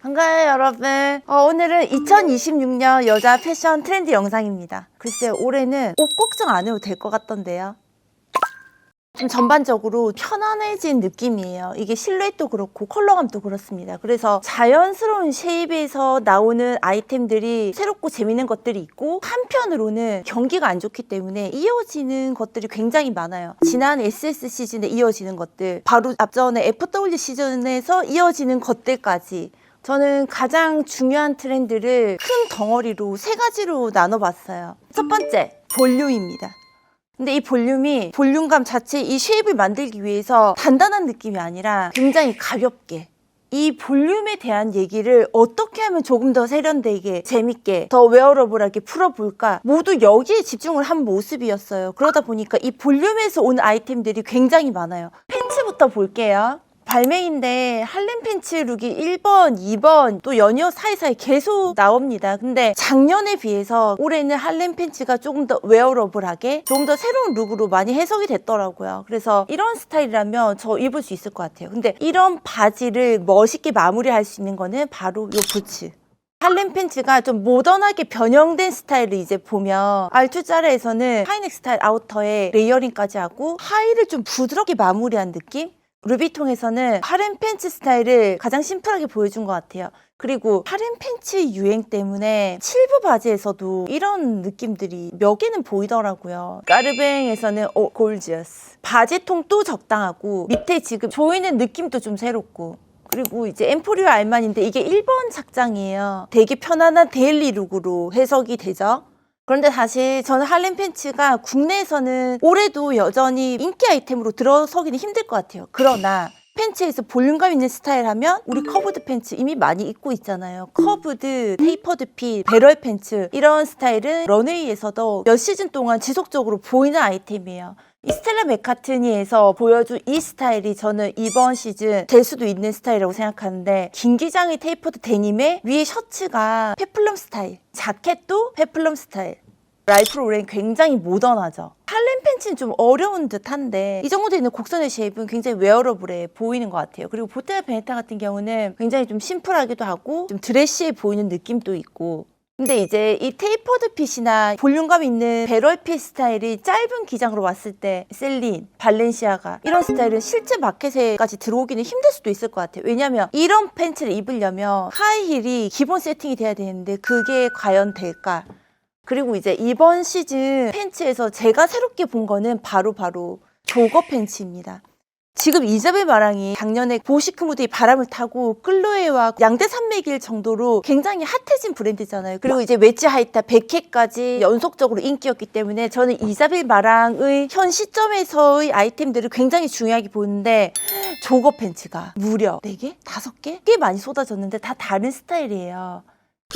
반가워요 여러분 어, 오늘은 2026년 여자 패션 트렌드 영상입니다 글쎄 올해는 옷 걱정 안 해도 될 것 같던데요 좀 전반적으로 편안해진 느낌이에요. 이게 실루엣도 그렇고 컬러감도 그렇습니다. 그래서 자연스러운 쉐입에서 나오는 아이템들이 새롭고 재밌는 것들이 있고 한편으로는 경기가 안 좋기 때문에 이어지는 것들이 굉장히 많아요. 지난 SS 시즌에 이어지는 것들, 바로 앞전에 FW 시즌에서 이어지는 것들까지 저는 가장 중요한 트렌드를 큰 덩어리로 세 가지로 나눠봤어요. 첫 번째, 볼륨입니다. 근데 이 볼륨이 볼륨감 자체 이 쉐입을 만들기 위해서 단단한 느낌이 아니라 굉장히 가볍게 이 볼륨에 대한 얘기를 어떻게 하면 조금 더 세련되게 재밌게 더 웨어러블하게 풀어볼까 모두 여기에 집중을 한 모습이었어요 그러다 보니까 이 볼륨에서 온 아이템들이 굉장히 많아요 팬츠부터 볼게요 발매인데 할렘 팬츠 룩이 1번, 2번 또 연이어 사이사이 계속 나옵니다. 근데 작년에 비해서 올해는 할렘 팬츠가 조금 더 웨어러블하게 조금 더 새로운 룩으로 많이 해석이 됐더라고요. 그래서 이런 스타일이라면 저 입을 수 있을 것 같아요. 근데 이런 바지를 멋있게 마무리할 수 있는 거는 바로 요 부츠. 할렘 팬츠가 좀 모던하게 변형된 스타일을 이제 보면 알투자르에서는 하이넥 스타일 아우터에 레이어링까지 하고 하의를 좀 부드럽게 마무리한 느낌? 루비통에서는 하렘 팬츠 스타일을 가장 심플하게 보여준 것 같아요. 그리고 하렘 팬츠 유행 때문에 칠부 바지에서도 이런 느낌들이 몇 개는 보이더라고요. 까르뱅에서는 오, 골지어스. 바지통도 적당하고 밑에 지금 조이는 느낌도 좀 새롭고 그리고 이제 엠포리오 알만인데 이게 1번 착장이에요. 되게 편안한 데일리 룩으로 해석이 되죠. 그런데 사실 저는 할렘 팬츠가 국내에서는 올해도 여전히 인기 아이템으로 들어서기는 힘들 것 같아요. 그러나 팬츠에서 볼륨감 있는 스타일 하면 우리 커브드 팬츠 이미 많이 입고 있잖아요. 커브드, 테이퍼드 핏, 배럴 팬츠 이런 스타일은 런웨이에서도 몇 시즌 동안 지속적으로 보이는 아이템이에요. 이 스텔라 맥카트니에서 보여준 이 스타일이 저는 이번 시즌 될 수도 있는 스타일이라고 생각하는데 긴 기장의 테이퍼드 데님에 위에 셔츠가 페플럼 스타일, 자켓도 페플럼 스타일. 라이프 로렌 굉장히 모던하죠. 할렘 팬츠는 좀 어려운 듯한데 이 정도 되는 곡선의 쉐입은 굉장히 웨어러블해 보이는 것 같아요. 그리고 보테나 베네타 같은 경우는 굉장히 좀 심플하기도 하고 좀 드레시해 보이는 느낌도 있고 근데 이제 이 테이퍼드 핏이나 볼륨감 있는 배럴 핏 스타일이 짧은 기장으로 왔을 때 셀린, 발렌시아가 이런 스타일은 실제 마켓에까지 들어오기는 힘들 수도 있을 것 같아요. 왜냐면 이런 팬츠를 입으려면 하이힐이 기본 세팅이 돼야 되는데 그게 과연 될까? 그리고 이제 이번 시즌 팬츠에서 제가 새롭게 본 거는 바로 바로 조거 팬츠입니다. 지금 이자벨 마랑이 작년에 보시크 무드의 바람을 타고 클로에와 양대 산맥일 정도로 굉장히 핫해진 브랜드잖아요. 그리고 이제 웨지 하이타 100회까지 연속적으로 인기였기 때문에 저는 이자벨 마랑의 현 시점에서의 아이템들을 굉장히 중요하게 보는데 조거 팬츠가 무려 4개? 5개? 꽤 많이 쏟아졌는데 다 다른 스타일이에요.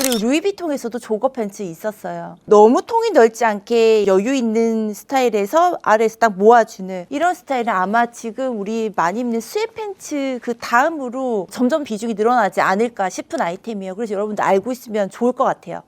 그리고 루이비통에서도 조거 팬츠 있었어요. 너무 통이 넓지 않게 여유 있는 스타일에서 아래에서 딱 모아주는 이런 스타일은 아마 지금 우리 많이 입는 스웨 팬츠 그 다음으로 점점 비중이 늘어나지 않을까 싶은 아이템이에요. 그래서 여러분들 알고 있으면 좋을 것 같아요.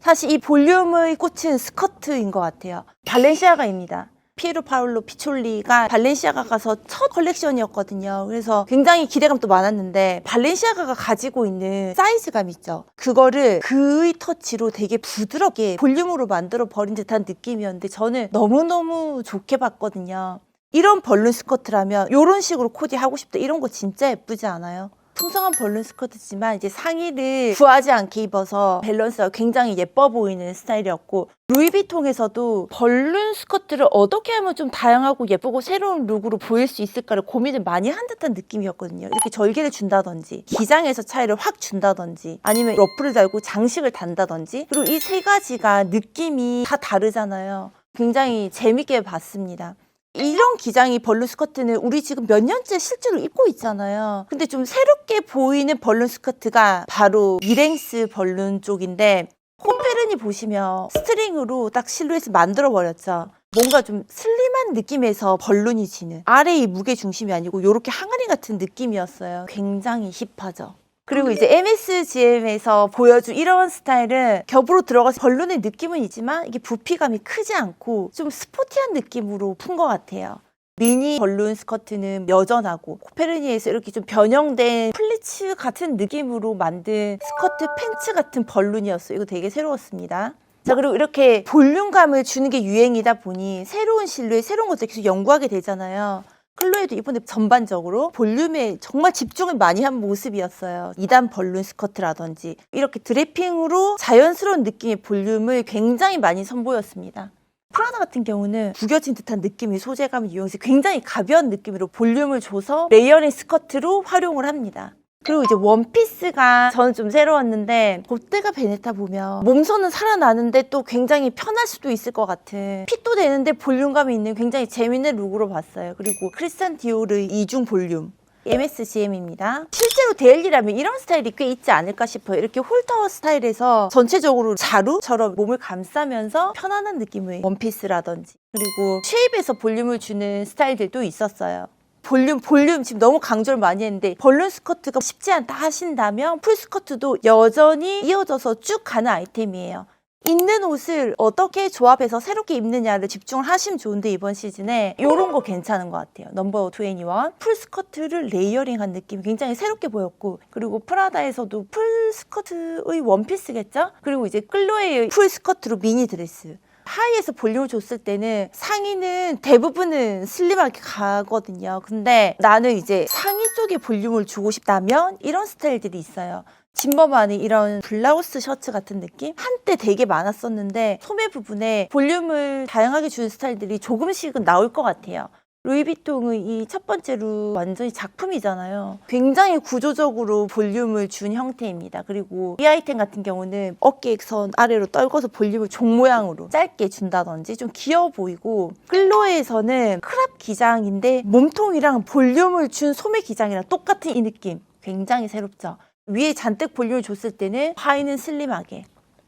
사실 이 볼륨의 꽃은 스커트인 것 같아요. 발렌시아가입니다. 피에로 파울로 피촐리가 발렌시아가 가서 첫 컬렉션이었거든요. 그래서 굉장히 기대감도 많았는데 발렌시아가가 가지고 있는 사이즈감 있죠. 그거를 그의 터치로 되게 부드럽게 볼륨으로 만들어 버린 듯한 느낌이었는데 저는 너무너무 좋게 봤거든요. 이런 벌룬 스커트라면 이런 식으로 코디 하고 싶다. 이런 거 진짜 예쁘지 않아요? 풍성한 벌룬 스커트지만 이제 상의를 구하지 않게 입어서 밸런스가 굉장히 예뻐 보이는 스타일이었고 루이비통에서도 벌룬 스커트를 어떻게 하면 좀 다양하고 예쁘고 새로운 룩으로 보일 수 있을까를 고민을 많이 한 듯한 느낌이었거든요. 이렇게 절개를 준다든지 기장에서 차이를 확 준다든지 아니면 러프를 달고 장식을 단다든지 그리고 이 세 가지가 느낌이 다 다르잖아요. 굉장히 재밌게 봤습니다. 이런 기장이 벌룬 스커트는 우리 지금 몇 년째 실제로 입고 있잖아요. 근데 좀 새롭게 보이는 벌룬 스커트가 바로 미랭스 벌룬 쪽인데 홈페르니 보시면 스트링으로 딱 실루엣을 만들어 버렸죠. 뭔가 좀 슬림한 느낌에서 벌룬이 지는 아래의 무게 중심이 아니고 이렇게 항아리 같은 느낌이었어요. 굉장히 힙하죠. 그리고 이제 MSGM에서 보여준 이런 스타일은 겹으로 들어가서 벌룬의 느낌은 있지만 이게 부피감이 크지 않고 좀 스포티한 느낌으로 푼 것 같아요. 미니 벌룬 스커트는 여전하고 코페르니에서 이렇게 좀 변형된 플리츠 같은 느낌으로 만든 스커트 팬츠 같은 벌룬이었어요. 이거 되게 새로웠습니다. 자 그리고 이렇게 볼륨감을 주는 게 유행이다 보니 새로운 실루엣, 새로운 것들 계속 연구하게 되잖아요. 클로에도 이번에 전반적으로 볼륨에 정말 집중을 많이 한 모습이었어요. 2단 벌룬 스커트라든지 이렇게 드래핑으로 자연스러운 느낌의 볼륨을 굉장히 많이 선보였습니다. 프라다 같은 경우는 구겨진 듯한 느낌의 소재감을 이용해서 굉장히 가벼운 느낌으로 볼륨을 줘서 레이어링 스커트로 활용을 합니다. 그리고 이제 원피스가 저는 좀 새로웠는데 보테가 베네타 보면 몸선은 살아나는데 또 굉장히 편할 수도 있을 것 같은 핏도 되는데 볼륨감이 있는 굉장히 재밌는 룩으로 봤어요. 그리고 크리스찬 디오르의 이중 볼륨 MSCM입니다. 실제로 데일리라면 이런 스타일이 꽤 있지 않을까 싶어요. 이렇게 홀터 스타일에서 전체적으로 자루처럼 몸을 감싸면서 편안한 느낌의 원피스라든지 그리고 쉐입에서 볼륨을 주는 스타일들도 있었어요. 볼륨, 볼륨 지금 너무 강조를 많이 했는데 벌룬 스커트가 쉽지 않다 하신다면 풀 스커트도 여전히 이어져서 쭉 가는 아이템이에요. 입는 옷을 어떻게 조합해서 새롭게 입느냐를 집중을 하시면 좋은데 이번 시즌에 이런 거 괜찮은 것 같아요. 넘버 21. 풀 스커트를 레이어링한 느낌이 굉장히 새롭게 보였고 그리고 프라다에서도 풀 스커트의 원피스겠죠? 그리고 이제 클로에의 풀 스커트로 미니 드레스. 하이에서 볼륨을 줬을 때는 상의는 대부분은 슬림하게 가거든요. 근데 나는 이제 상의 쪽에 볼륨을 주고 싶다면 이런 스타일들이 있어요. 진범안의 이런 블라우스 셔츠 같은 느낌? 한때 되게 많았었는데 소매 부분에 볼륨을 다양하게 주는 스타일들이 조금씩은 나올 것 같아요. 루이비통의 이 첫 번째 룩 완전히 작품이잖아요. 굉장히 구조적으로 볼륨을 준 형태입니다. 그리고 이 아이템 같은 경우는 어깨선 아래로 떨궈서 볼륨을 종 모양으로 짧게 준다든지 좀 귀여워 보이고 클로에서는 크랍 기장인데 몸통이랑 볼륨을 준 소매 기장이랑 똑같은 이 느낌. 굉장히 새롭죠. 위에 잔뜩 볼륨을 줬을 때는 하의는 슬림하게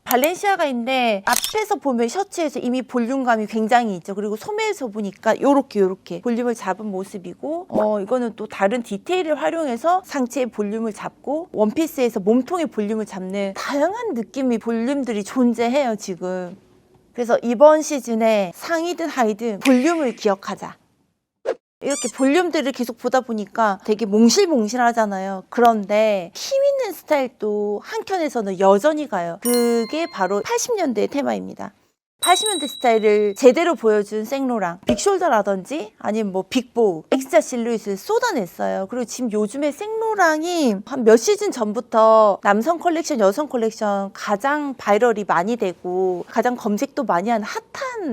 발렌시아가인데 앞에서 보면 셔츠에서 이미 볼륨감이 굉장히 있죠. 그리고 소매에서 보니까 요렇게 요렇게 볼륨을 잡은 모습이고 어 이거는 또 다른 디테일을 활용해서 상체의 볼륨을 잡고 원피스에서 몸통의 볼륨을 잡는 다양한 느낌의 볼륨들이 존재해요, 지금. 그래서 이번 시즌에 상의든 하의든 볼륨을 기억하자. 이렇게 볼륨들을 계속 보다 보니까 되게 몽실몽실하잖아요. 그런데 힘 있는 스타일도 한켠에서는 여전히 가요. 그게 바로 80년대의 테마입니다. 80년대 스타일을 제대로 보여준 생로랑 빅숄더라든지 아니면 뭐 빅보우, 엑스자 실루엣을 쏟아냈어요. 그리고 지금 요즘에 생로랑이 한 몇 시즌 전부터 남성 컬렉션, 여성 컬렉션 가장 바이럴이 많이 되고 가장 검색도 많이 하는 핫한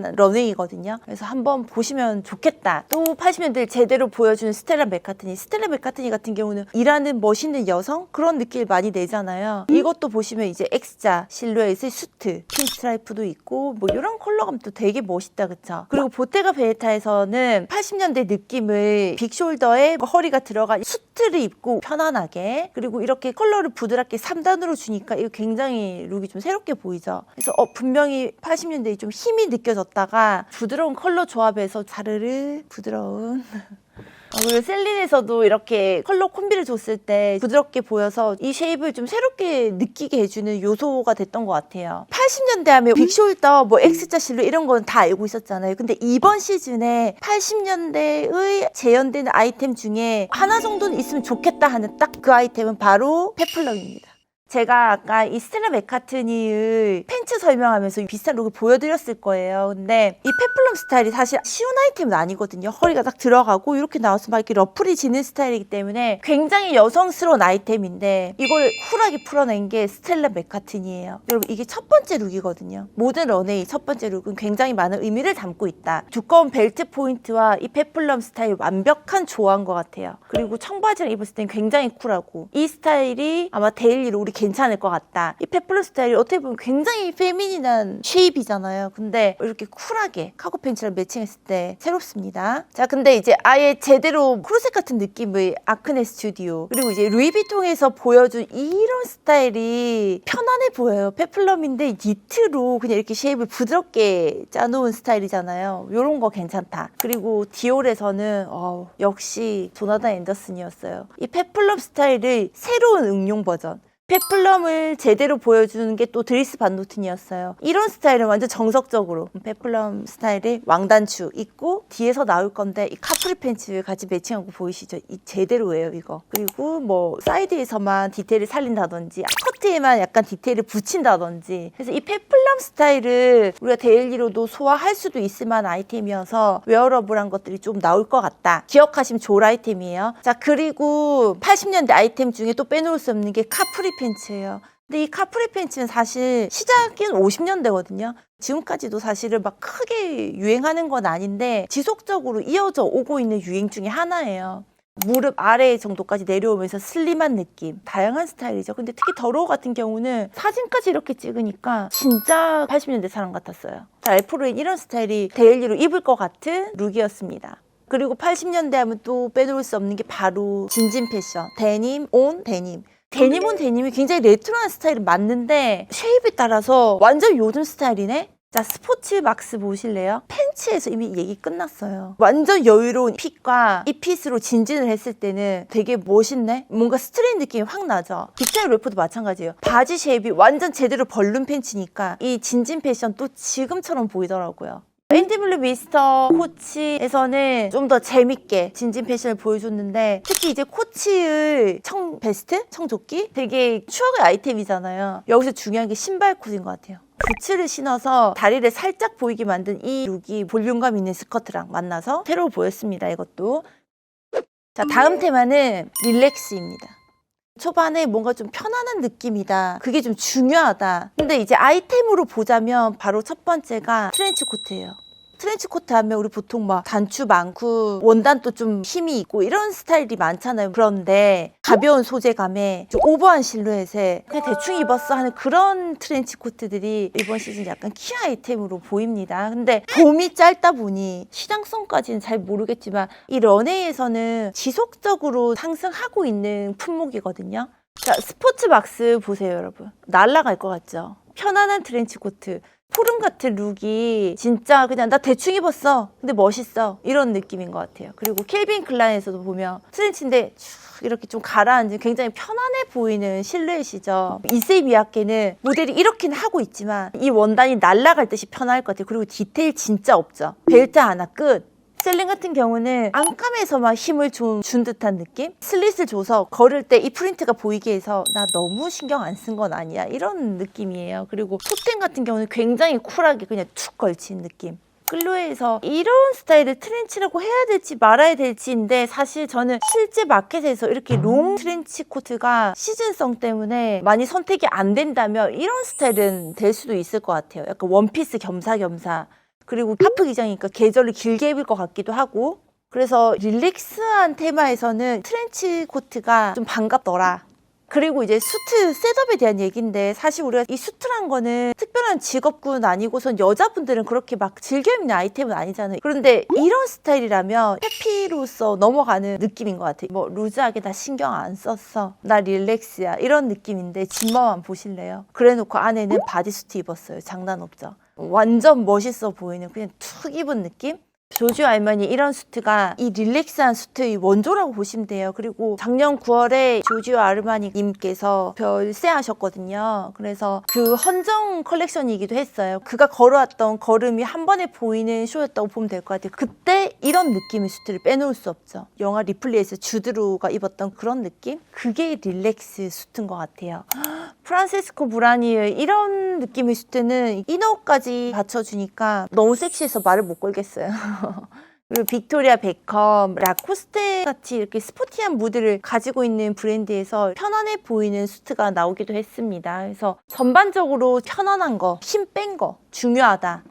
런웨이거든요. 그래서 한번 보시면 좋겠다. 또 80년대를 제대로 보여주는 스텔라 맥카트니. 스텔라 맥카트니 같은 경우는 일하는 멋있는 여성 그런 느낌을 많이 내잖아요. 이것도 보시면 이제 엑스자 실루엣의 수트, 핀스트라이프도 있고 뭐 이런 컬러감도 되게 멋있다 그쵸? 그리고 보테가 베네타에서는 80년대 느낌을 빅숄더에 허리가 들어간 수트 를 입고 편안하게 그리고 이렇게 컬러를 부드럽게 3단으로 주니까 이거 굉장히 룩이 좀 새롭게 보이죠. 그래서 어 분명히 80년대에 좀 힘이 느껴졌다가 부드러운 컬러 조합에서 자르르 부드러운 어, 그리고 셀린에서도 이렇게 컬러 콤비를 줬을 때 부드럽게 보여서 이 쉐입을 좀 새롭게 느끼게 해주는 요소가 됐던 것 같아요. 80년대 하면 빅숄더, 뭐 X자 실루 이런 건 다 알고 있었잖아요. 근데 이번 시즌에 80년대의 재현되는 아이템 중에 하나 정도는 있으면 좋겠다 하는 딱 그 아이템은 바로 페플럼입니다. 제가 아까 이 스텔라 맥카트니의 팬츠 설명하면서 비슷한 룩을 보여드렸을 거예요. 근데 이 페플럼 스타일이 사실 쉬운 아이템은 아니거든요. 허리가 딱 들어가고 이렇게 나와서 막 이렇게 러플이 지는 스타일이기 때문에 굉장히 여성스러운 아이템인데 이걸 쿨하게 풀어낸 게 스텔라 맥카트니예요. 여러분 이게 첫 번째 룩이거든요. 모든 런웨이 첫 번째 룩은 굉장히 많은 의미를 담고 있다. 두꺼운 벨트 포인트와 이 페플럼 스타일 완벽한 조화인 것 같아요. 그리고 청바지를 입었을 땐 굉장히 쿨하고 이 스타일이 아마 데일리로 우리 괜찮을 것 같다. 이 페플럼 스타일이 어떻게 보면 굉장히 페미닌한 쉐입이잖아요. 근데 이렇게 쿨하게 카고 팬츠랑 매칭했을 때 새롭습니다. 자, 근데 이제 아예 제대로 크루셋 같은 느낌의 아크네 스튜디오 그리고 이제 루이비통에서 보여준 이런 스타일이 편안해 보여요. 페플럼인데 니트로 그냥 이렇게 쉐입을 부드럽게 짜놓은 스타일이잖아요. 이런 거 괜찮다. 그리고 디올에서는 어, 역시 조나단 앤더슨이었어요. 이 페플럼 스타일의 새로운 응용 버전. 페플럼을 제대로 보여주는 게 또 드리스 반노튼이었어요. 이런 스타일은 완전 정석적으로 페플럼 스타일의 왕단추 있고 뒤에서 나올 건데 이 카프리 팬츠 같이 매칭하고 보이시죠? 이 제대로예요 이거. 그리고 뭐 사이드에서만 디테일을 살린다든지 커트에만 약간 디테일을 붙인다든지 그래서 이 페플럼 스타일을 우리가 데일리로도 소화할 수도 있을 만한 아이템이어서 웨어러블한 것들이 좀 나올 것 같다. 기억하시면 좋을 아이템이에요. 자 그리고 80년대 아이템 중에 또 빼놓을 수 없는 게 카프리 팬츠 예요. 근데 이 카프리 팬츠는 사실 시작은 50년대거든요. 지금까지도 사실은 막 크게 유행하는 건 아닌데 지속적으로 이어져 오고 있는 유행 중에 하나예요. 무릎 아래 정도까지 내려오면서 슬림한 느낌. 다양한 스타일이죠. 근데 특히 더로우 같은 경우는 사진까지 이렇게 찍으니까 진짜 80년대 사람 같았어요. 알프로인 이런 스타일이 데일리로 입을 것 같은 룩이었습니다. 그리고 80년대 하면 또 빼놓을 수 없는 게 바로 진진 패션. 데님 온 데님. 데님 온 데님이 굉장히 레트로한 스타일은 맞는데 쉐입에 따라서 완전 요즘 스타일이네? 자, 스포츠 막스 보실래요? 팬츠에서 이미 얘기 끝났어요. 완전 여유로운 핏과 이 핏으로 진진을 했을 때는 되게 멋있네? 뭔가 스트레인 느낌이 확 나죠? 빅타일 래퍼도 마찬가지예요. 바지 쉐입이 완전 제대로 벌룬 팬츠니까 이 진진 패션 또 지금처럼 보이더라고요. 앤디블루 미스터 코치에서는 좀 더 재밌게 진진 패션을 보여줬는데 특히 이제 코치의 청 베스트? 청조끼? 되게 추억의 아이템이잖아요. 여기서 중요한 게 신발 컷인 것 같아요. 부츠를 신어서 다리를 살짝 보이게 만든 이 룩이 볼륨감 있는 스커트랑 만나서 새로 보였습니다. 이것도. 자, 다음 테마는 릴렉스입니다. 초반에 뭔가 좀 편안한 느낌이다. 그게 좀 중요하다. 근데 이제 아이템으로 보자면 바로 첫 번째가 트렌치 코트예요. 트렌치 코트 하면 우리 보통 막 단추 많고 원단도 좀 힘이 있고 이런 스타일이 많잖아요. 그런데 가벼운 소재감에 좀 오버한 실루엣에 그냥 대충 입었어 하는 그런 트렌치 코트들이 이번 시즌 약간 키 아이템으로 보입니다. 근데 봄이 짧다 보니 시장성까지는 잘 모르겠지만 이 런웨이에서는 지속적으로 상승하고 있는 품목이거든요. 자, 스포츠 박스 보세요, 여러분. 날라갈 것 같죠? 편안한 트렌치 코트. 푸름 같은 룩이 진짜 그냥 나 대충 입었어. 근데 멋있어. 이런 느낌인 것 같아요. 그리고 켈빈 클라인에서도 보면 트렌치인데 쭉 이렇게 좀 가라앉은 굉장히 편안해 보이는 실루엣이죠. 이세이 미야케는 모델이 이렇게는 하고 있지만 이 원단이 날아갈 듯이 편할 것 같아요. 그리고 디테일 진짜 없죠. 벨트 하나 끝. 셀링 같은 경우는 안감에서만 힘을 좀 준 듯한 느낌? 슬릿을 줘서 걸을 때 이 프린트가 보이게 해서 나 너무 신경 안 쓴 건 아니야. 이런 느낌이에요. 그리고 포텐 같은 경우는 굉장히 쿨하게 그냥 툭 걸친 느낌. 클로에서 이런 스타일을 트렌치라고 해야 될지 말아야 될지인데 사실 저는 실제 마켓에서 이렇게 롱 트렌치 코트가 시즌성 때문에 많이 선택이 안 된다면 이런 스타일은 될 수도 있을 것 같아요. 약간 원피스 겸사겸사 그리고 하프 기장이니까 계절을 길게 입을 것 같기도 하고 그래서 릴렉스한 테마에서는 트렌치 코트가 좀 반갑더라. 그리고 이제 수트 셋업에 대한 얘기인데 사실 우리가 이 수트란 거는 특별한 직업군 아니고선 여자분들은 그렇게 막 즐겨 입는 아이템은 아니잖아요. 그런데 이런 스타일이라면 해피로서 넘어가는 느낌인 것 같아요. 뭐 루즈하게 다 신경 안 썼어. 나 릴렉스야. 이런 느낌인데 진마만 보실래요? 그래 놓고 안에는 바디수트 입었어요. 장난 없죠. 완전 멋있어 보이는 그냥 툭 입은 느낌? 조지 알머니 이런 수트가 이 릴렉스한 수트의 원조라고 보시면 돼요. 그리고 작년 9월에 조지오 아르마니 님께서 별세하셨거든요. 그래서 그 헌정 컬렉션이기도 했어요. 그가 걸어왔던 걸음이 한 번에 보이는 쇼였다고 보면 될 것 같아요. 그때 이런 느낌의 수트를 빼놓을 수 없죠. 영화 리플리에서 주드루가 입었던 그런 느낌? 그게 릴렉스 수트인 것 같아요. 프란세스코 브라니의 이런 느낌의 수트는 이너까지 받쳐주니까 너무 섹시해서 말을 못 걸겠어요. 그리고 빅토리아 베컴, 라코스테 같이 이렇게 스포티한 무드를 가지고 있는 브랜드에서 편안해 보이는 수트가 나오기도 했습니다. 그래서 전반적으로 편안한 거, 힘 뺀 거 중요하다.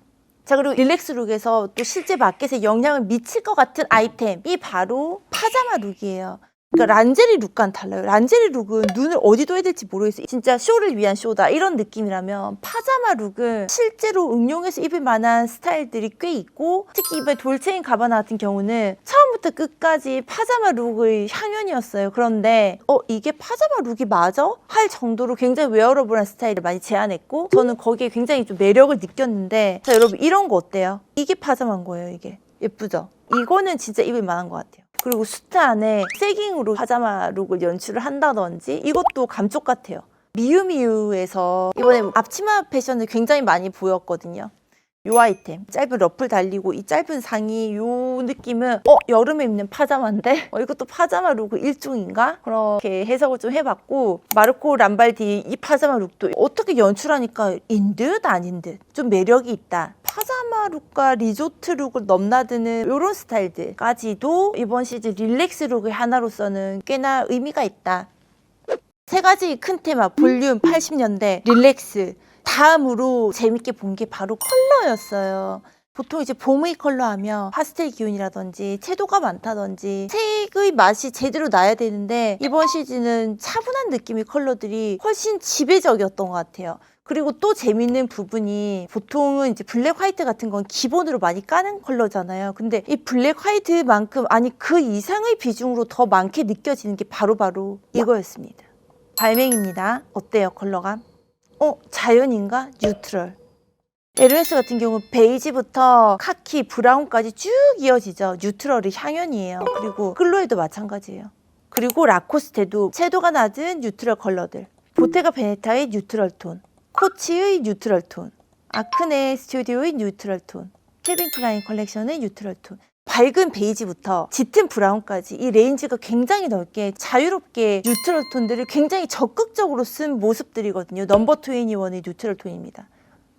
자 그리고 릴렉스 룩에서 또 실제 마켓에 영향을 미칠 것 같은 아이템이 바로 파자마 룩이에요. 그러니까 란제리 룩과는 달라요. 란제리 룩은 눈을 어디 둬야 될지 모르겠어요. 진짜 쇼를 위한 쇼다 이런 느낌이라면 파자마 룩은 실제로 응용해서 입을 만한 스타일들이 꽤 있고 특히 이번에 돌체인 가바나 같은 경우는 처음부터 끝까지 파자마 룩의 향연이었어요. 그런데 어 이게 파자마 룩이 맞아? 할 정도로 굉장히 웨어러블한 스타일을 많이 제안했고 저는 거기에 굉장히 좀 매력을 느꼈는데 자 여러분 이런 거 어때요? 이게 파자마인 거예요 이게 예쁘죠? 이거는 진짜 입을 만한 것 같아요. 그리고 수트 안에 세깅으로 파자마 룩을 연출을 한다든지 이것도 감쪽 같아요. 미유미유에서 이번에 앞치마 패션을 굉장히 많이 보였거든요. 요 아이템 짧은 러플 달리고 이 짧은 상의 요 느낌은 어 여름에 입는 파자마인데? 어 이것도 파자마 룩 일종인가? 그렇게 해석을 좀 해봤고 마르코 람발디 이 파자마 룩도 어떻게 연출하니까 인 듯 아닌 듯 좀 매력이 있다. 파자마 룩과 리조트 룩을 넘나드는 요런 스타일들까지도 이번 시즌 릴렉스 룩의 하나로서는 꽤나 의미가 있다. 세 가지 큰 테마 볼륨 80년대 릴렉스 다음으로 재밌게 본 게 바로 컬러였어요. 보통 이제 봄의 컬러 하면 파스텔 기운이라든지 채도가 많다든지 색의 맛이 제대로 나야 되는데 이번 시즌은 차분한 느낌의 컬러들이 훨씬 지배적이었던 것 같아요. 그리고 또 재밌는 부분이 보통은 이제 블랙 화이트 같은 건 기본으로 많이 까는 컬러잖아요. 근데 이 블랙 화이트만큼 아니 그 이상의 비중으로 더 많게 느껴지는 게 바로바로 이거였습니다. 발맹입니다. 어때요 컬러감? 어 자연인가? 뉴트럴. 에르메스 같은 경우 베이지부터 카키, 브라운까지 쭉 이어지죠. 뉴트럴이 향연이에요. 그리고 클로에도 마찬가지예요. 그리고 라코스테도 채도가 낮은 뉴트럴 컬러들. 보테가 베네타의 뉴트럴 톤. 코치의 뉴트럴 톤. 아크네 스튜디오의 뉴트럴 톤. 케빈 클라인 컬렉션의 뉴트럴 톤. 밝은 베이지부터 짙은 브라운까지 이 레인지가 굉장히 넓게 자유롭게 뉴트럴 톤들을 굉장히 적극적으로 쓴 모습들이거든요. 넘버 21의 뉴트럴 톤입니다.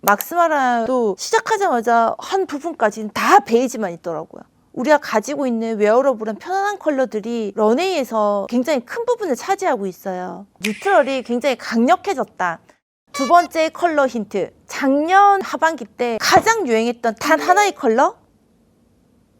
막스마라도 시작하자마자 한 부분까지는 다 베이지만 있더라고요. 우리가 가지고 있는 웨어러블한 편안한 컬러들이 런웨이에서 굉장히 큰 부분을 차지하고 있어요. 뉴트럴이 굉장히 강력해졌다. 두 번째 컬러 힌트. 작년 하반기 때 가장 유행했던 단 하나의 컬러?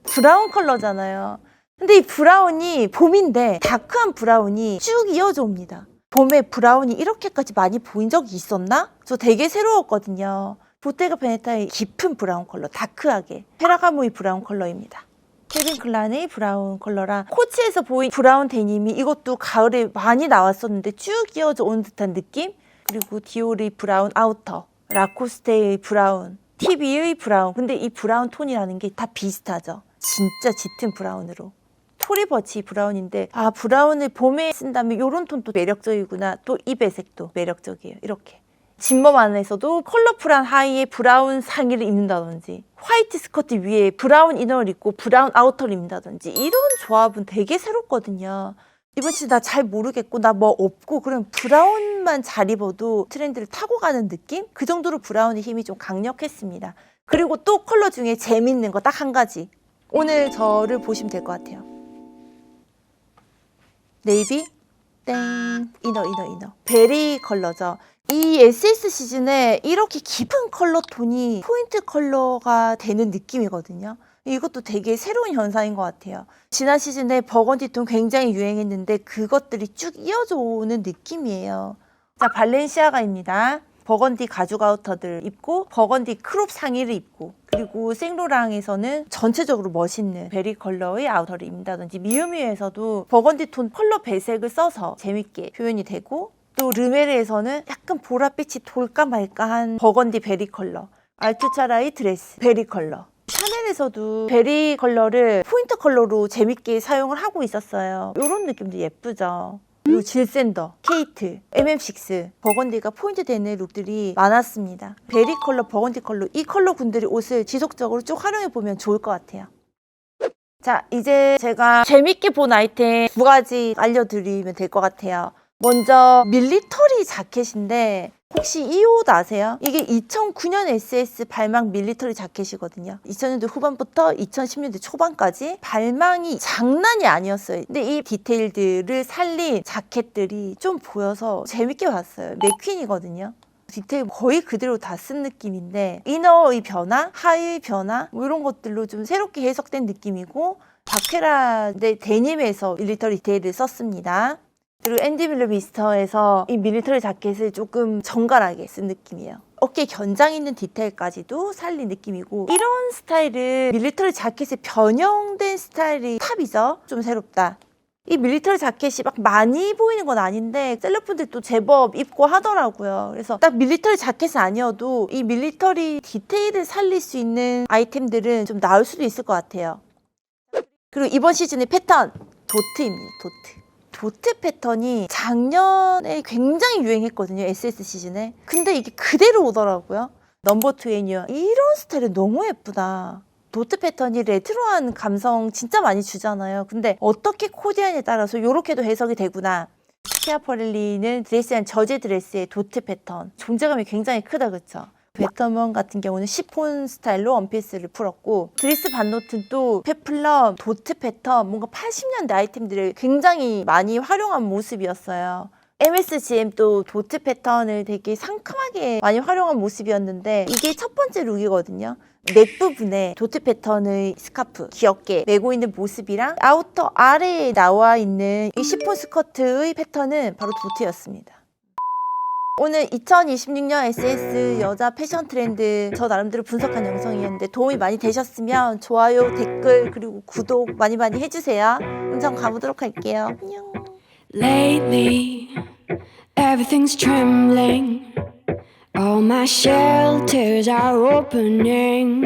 브라운 컬러잖아요. 근데 이 브라운이 봄인데 다크한 브라운이 쭉 이어져 옵니다. 봄에 브라운이 이렇게까지 많이 보인 적이 있었나? 저 되게 새로웠거든요. 보테가 베네타의 깊은 브라운 컬러, 다크하게. 페라가모의 브라운 컬러입니다. 케빈 클란의 브라운 컬러랑 코치에서 보인 브라운 데님이 이것도 가을에 많이 나왔었는데 쭉 이어져 온 듯한 느낌? 그리고 디올의 브라운 아우터, 라코스테의 브라운, TV의 브라운. 근데 이 브라운 톤이라는 게 다 비슷하죠. 진짜 짙은 브라운으로. 토리버치 브라운인데 아 브라운을 봄에 쓴다면 요런 톤도 매력적이구나. 또 이 배색도 매력적이에요. 이렇게. 진범 안에서도 컬러풀한 하의에 브라운 상의를 입는다든지 화이트 스커트 위에 브라운 이너를 입고 브라운 아우터를 입는다든지 이런 조합은 되게 새롭거든요. 이번 시즌 나 잘 모르겠고 나 뭐 없고 그럼 브라운만 잘 입어도 트렌드를 타고 가는 느낌? 그 정도로 브라운의 힘이 좀 강력했습니다. 그리고 또 컬러 중에 재밌는 거 딱 한 가지. 오늘 저를 보시면 될 것 같아요. 네이비 땡 이너 이너 이너 베리 컬러죠. 이 SS 시즌에 이렇게 깊은 컬러 톤이 포인트 컬러가 되는 느낌이거든요. 이것도 되게 새로운 현상인 것 같아요. 지난 시즌에 버건디 톤 굉장히 유행했는데 그것들이 쭉 이어져 오는 느낌이에요. 자, 발렌시아가입니다. 버건디 가죽 아우터들 입고 버건디 크롭 상의를 입고 그리고 생로랑에서는 전체적으로 멋있는 베리 컬러의 아우터를 입는다든지 미유미유에서도 버건디 톤 컬러 배색을 써서 재밌게 표현이 되고 또 르메르에서는 약간 보랏빛이 돌까 말까한 버건디 베리 컬러 알투차라의 드레스 베리 컬러. 샤넬에서도 베리 컬러를 포인트 컬러로 재밌게 사용을 하고 있었어요. 이런 느낌도 예쁘죠 그리고 질샌더, 케이트, MM6 버건디가 포인트 되는 룩들이 많았습니다. 베리 컬러, 버건디 컬러 이 컬러 군들이 옷을 지속적으로 쭉 활용해 보면 좋을 것 같아요. 자 이제 제가 재밌게 본 아이템 두 가지 알려드리면 될 것 같아요. 먼저 밀리터리 자켓인데 혹시 이 옷 아세요? 이게 2009년 SS 발망 밀리터리 자켓이거든요. 2000년대 후반부터 2010년대 초반까지 발망이 장난이 아니었어요. 근데 이 디테일들을 살린 자켓들이 좀 보여서 재밌게 봤어요. 맥퀸이거든요. 디테일 거의 그대로 다 쓴 느낌인데 이너의 변화, 하의 변화 뭐 이런 것들로 좀 새롭게 해석된 느낌이고 바케라 의 데님에서 밀리터리 디테일을 썼습니다. 그리고 앤디 밀러 미스터에서 이 밀리터리 자켓을 조금 정갈하게 쓴 느낌이에요. 어깨 견장 있는 디테일까지도 살린 느낌이고 이런 스타일은 밀리터리 자켓에 변형된 스타일이 탑이죠. 좀 새롭다. 이 밀리터리 자켓이 막 많이 보이는 건 아닌데 셀럽분들도 제법 입고 하더라고요. 그래서 딱 밀리터리 자켓은 아니어도 이 밀리터리 디테일을 살릴 수 있는 아이템들은 좀 나올 수도 있을 것 같아요. 그리고 이번 시즌의 패턴 도트입니다. 도트. 도트 패턴이 작년에 굉장히 유행했거든요. SS 시즌에. 근데 이게 그대로 오더라고요. 넘버 투 애니어. 이런 스타일은 너무 예쁘다. 도트 패턴이 레트로한 감성 진짜 많이 주잖아요. 근데 어떻게 코디하냐에 따라서 이렇게도 해석이 되구나. 스키아퍼렐리는 드레스한 저제 드레스의 도트 패턴. 존재감이 굉장히 크다, 그쵸? 베터먼 같은 경우는 시폰 스타일로 원피스를 풀었고 드레스 반노트는 또 페플럼, 도트 패턴 뭔가 80년대 아이템들을 굉장히 많이 활용한 모습이었어요. MSGM 또 도트 패턴을 되게 상큼하게 많이 활용한 모습이었는데 이게 첫 번째 룩이거든요. 넥 부분에 도트 패턴의 스카프 귀엽게 메고 있는 모습이랑 아우터 아래에 나와 있는 이 시폰 스커트의 패턴은 바로 도트였습니다. 오늘 2026년 SS 여자 패션 트렌드 저 나름대로 분석한 영상이었는데 도움이 많이 되셨으면 좋아요, 댓글 그리고 구독 많이 많이 해주세요. 영상 가보도록 할게요. 안녕. Lately, everything's trembling. All my shelters are opening.